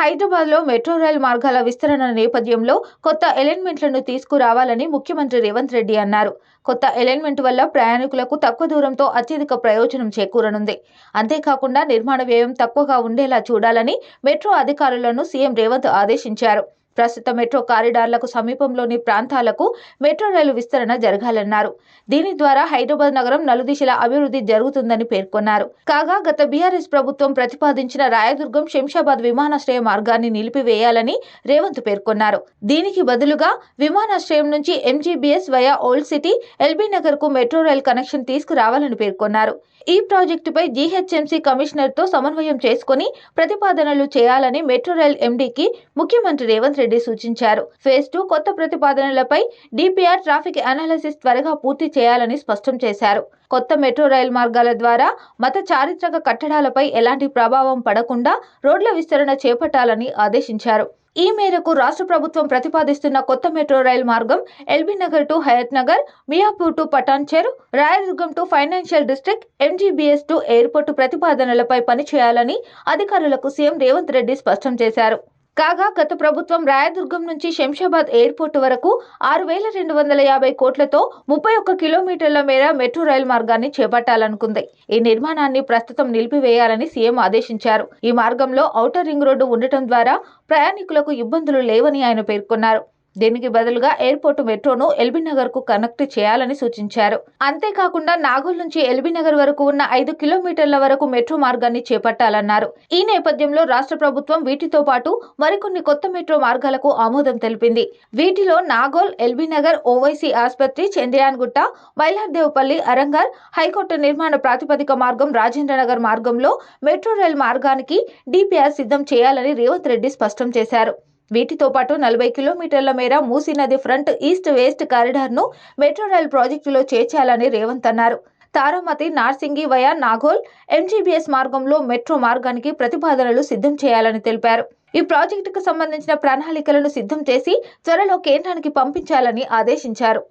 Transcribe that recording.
హైదరాబాద్లో metro rail మార్గాల విస్తరణ నేపథ్యంలో కొత్త ఎలైన్మెంట్లను తీసుకురావాలని ముఖ్యమంత్రి రేవంత్ రెడ్డి అన్నారు. కొత్త ఎలైన్మెంట్ వల్ల ప్రయాణికులకు తక్కువ దూరంతో అత్యధిక ప్రయోజనం చేకూరనుంది. అంతేకాకుండా నిర్మాణ వ్యయం తక్కువగా ఉండేలా చూడాలని మెట్రో అధికారులను సీఎం రేవంత్ ఆదేశించారు. ప్రస్తుత మెట్రో కారిడార్లకు సమీపంలోని ప్రాంతాలకు మెట్రో రైలు విస్తరణ జరగాలన్నారు. దీని ద్వారా హైదరాబాద్ నగరం నలుదిశల అభివృద్ధి జరుగుతుందని పేర్కొన్నారు. కాగా గత బీఆర్ఎస్ ప్రభుత్వం ప్రతిపాదించిన రాయదుర్గం శంషాబాద్ విమానాశ్రయ మార్గాన్ని నిలిపివేయాలని రేవంత్ పేర్కొన్నారు. దీనికి బదులుగా విమానాశ్రయం నుంచి MGBS via old city LB నగర్కు metro rail connection తీసుకురావాలని పేర్కొన్నారు. ఈ ప్రాజెక్టుపై జీహెచ్ఎంసీ కమిషనర్తో సమన్వయం చేసుకుని ప్రతిపాదనలు చేయాలని మెట్రో రైల్ ఎండీకి ముఖ్యమంత్రి రేవంత్ రెడ్డి సూచించారు. ఫేజ్ టూ కొత్త ప్రతిపాదనలపై డిపిఆర్ ట్రాఫిక్ అనాలిసిస్ త్వరగా పూర్తి చేయాలని స్పష్టం చేశారు. కొత్త మెట్రో రైల్ మార్గాల ద్వారా మత చారిత్రక కట్టడాలపై ఎలాంటి ప్రభావం పడకుండా రోడ్ల విస్తరణ చేపట్టాలని ఆదేశించారు. ఈ మేరకు రాష్ట్ర ప్రభుత్వం ప్రతిపాదిస్తున్న కొత్త మెట్రో రైల్ మార్గం LB Nagar to Hayat Nagar Miyapur to Patancher Rayadurgam to financial district MGBS to airport ప్రతిపాదనలపై పనిచేయాలని అధికారులకు సీఎం రేవంత్ రెడ్డి స్పష్టం చేశారు. కాగా గత ప్రభుత్వం రాయదుర్గం నుంచి శంషాబాద్ ఎయిర్పోర్ట్ వరకు ఆరు వేల రెండు వందల యాభై కోట్లతో ముప్పై ఒక్క కిలోమీటర్ల మేర మెట్రో రైల్ మార్గాన్ని చేపట్టాలనుకుంది. ఈ నిర్మాణాన్ని ప్రస్తుతం నిలిపివేయాలని సీఎం ఆదేశించారు. ఈ మార్గంలో ఔటర్ రింగ్ రోడ్డు ఉండటం ద్వారా ప్రయాణికులకు ఇబ్బందులు లేవని ఆయన పేర్కొన్నారు. దీనికి బదులుగా ఎయిర్పోర్ట్ మెట్రోను ఎల్బీ నగర్కు కనెక్ట్ చేయాలని సూచించారు. అంతేకాకుండా నాగోల్ నుంచి ఎల్బీ నగర్ వరకు ఉన్న ఐదు కిలోమీటర్ల వరకు మెట్రో మార్గాన్ని చేపట్టాలన్నారు. ఈ నేపథ్యంలో రాష్ట్ర ప్రభుత్వం వీటితో పాటు మరికొన్ని కొత్త మెట్రో మార్గాలకు ఆమోదం తెలిపింది. వీటిలో నాగోల్ ఎల్బీ నగర్ ఓవైసీ ఆసుపత్రి చంద్రయాన్గుట్ట మైలార్దేవపల్లి అరంగర్ హైకోర్టు నిర్మాణ ప్రాతిపదిక మార్గం రాజేంద్రనగర్ మార్గంలో మెట్రో రైల్ మార్గానికి డిపిఆర్ సిద్ధం చేయాలని రేవంత్ రెడ్డి స్పష్టం చేశారు. వీటితో పాటు నలభై కిలోమీటర్ల మేర మూసీ నది ఫ్రంట్ ఈస్ట్ వెస్ట్ కారిడార్ను మెట్రో రైల్ ప్రాజెక్టులో చేర్చాలని రేవంత్ అన్నారు. తారామతి నార్సింగి వయా నాగోల్ ఎంజీబీఎస్ మార్గంలో మెట్రో మార్గానికి ప్రతిపాదనలు సిద్ధం చేయాలని తెలిపారు. ఈ ప్రాజెక్టుకు సంబంధించిన ప్రణాళికలను సిద్ధం చేసి త్వరలో కేంద్రానికి పంపించాలని ఆదేశించారు.